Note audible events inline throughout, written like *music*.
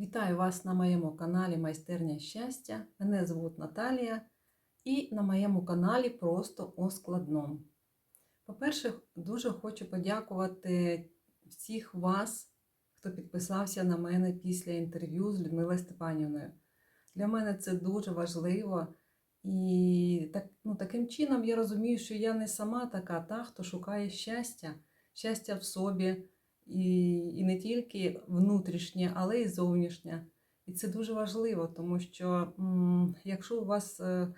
Вітаю вас на моєму каналі Майстерня щастя. Мене звуть Наталія, і на моєму каналі просто о складному. По-перше, дуже хочу подякувати всіх вас, хто підписався на мене після інтерв'ю з Людмилою Степанівною. Для мене це дуже важливо. І так, ну, таким чином я розумію, що я не сама така, та, хто шукає щастя, щастя в собі. І, і не тільки внутрішнє, але й зовнішнє. І це дуже важливо, тому що якщо у вас е,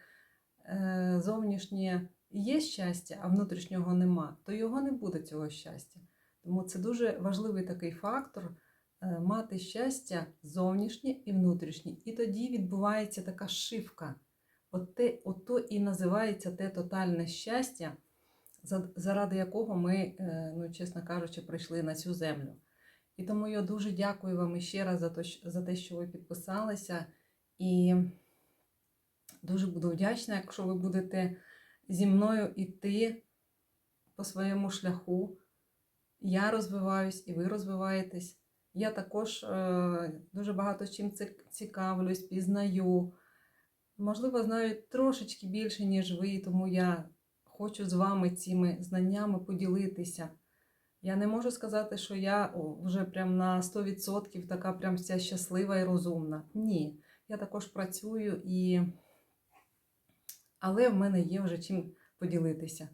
е, зовнішнє є щастя, а внутрішнього нема, то його не буде цього щастя. Тому це дуже важливий такий фактор е, мати щастя зовнішнє і внутрішнє. І тоді відбувається така шивка. От те, от то і називається те тотальне щастя заради якого ми, е, ну, чесно кажучи, прийшли на цю землю. І тому я дуже дякую вам іще раз за те, що- за те, що ви підписалися. І дуже буду вдячна, якщо ви будете зі мною йти по своєму шляху. Я розвиваюсь і ви розвиваєтесь. Я також е, дуже багато чим ці- цікавлюсь, пізнаю. Можливо, знаю трошечки більше, ніж ви, тому я хочу з вами цими знаннями поділитися. Я не можу сказати, що я вже прям на 100% така прям вся щаслива і розумна. Ні, я також працюю і. Але в мене є вже чим поділитися.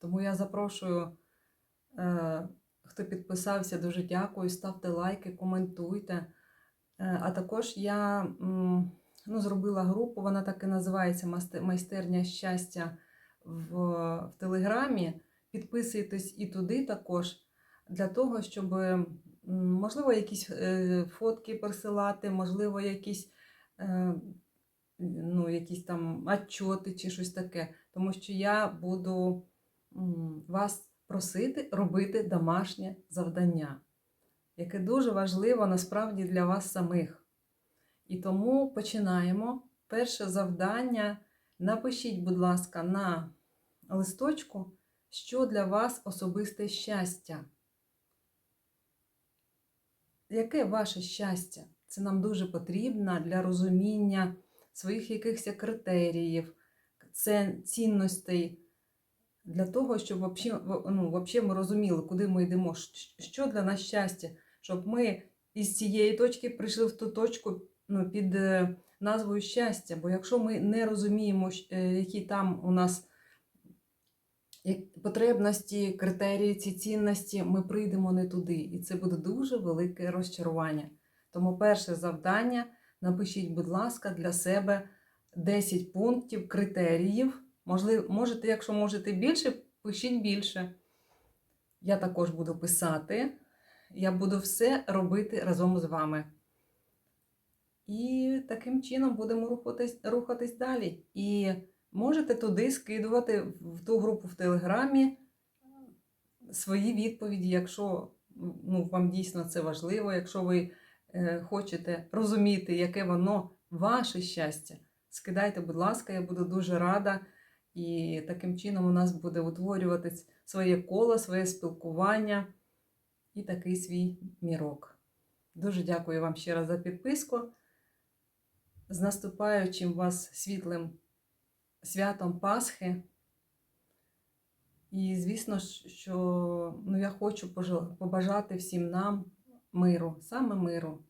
Тому я запрошую, е, хто підписався, дуже дякую. Ставте лайки, коментуйте. Е, а також я ну, зробила групу, вона так і називається «Масте- Майстерня щастя в, в Телеграмі. Підписуйтесь і туди також для того, щоб, можливо, якісь е, фотки присилати, можливо, якісь, е, ну, якісь там отчоти чи щось таке. Тому що я буду вас просити робити домашнє завдання, яке дуже важливо насправді для вас самих. І тому починаємо. Перше завдання. Напишіть, будь ласка, на листочку, що для вас особисте щастя. Яке ваше щастя? Це нам дуже потрібно для розуміння своїх якихось критеріїв, цінностей, для того, щоб вообще, ну, вообще ми розуміли, куди ми йдемо, що для нас щастя, щоб ми із цієї точки прийшли в ту точку ну, під е, назвою щастя. Бо якщо ми не розуміємо, е, які там у нас потребності, критерії, ці цінності, ми прийдемо не туди. І це буде дуже велике розчарування. Тому перше завдання напишіть, будь ласка, для себе 10 пунктів, критеріїв. Можливо, можете, якщо можете більше, пишіть більше. Я також буду писати. Я буду все робити разом з вами. І таким чином будемо рухатись, рухатись далі. І можете туди скидувати в ту групу в Телеграмі свої відповіді, якщо ну, вам дійсно це важливо, якщо ви е, хочете розуміти, яке воно ваше щастя. Скидайте, будь ласка, я буду дуже рада. І таким чином у нас буде утворюватись своє коло, своє спілкування і такий свій мірок. Дуже дякую вам ще раз за підписку. З наступаючим вас світлим святом Пасхи. І, звісно що ну, я хочу побажати всім нам миру, саме миру.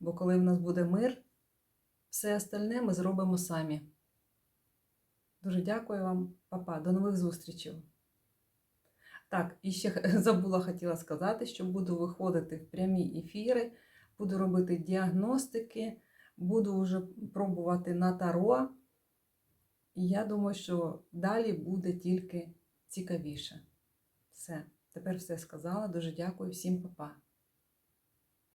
Бо коли в нас буде мир, все остальне ми зробимо самі. Дуже дякую вам, папа. До нових зустрічей. Так, і ще *laughs* забула хотіла сказати, що буду виходити в прямі ефіри, буду робити діагностики, буду вже пробувати на таро. І я думаю, що далі буде тільки цікавіше. Все, тепер все сказала. Дуже дякую всім, папа.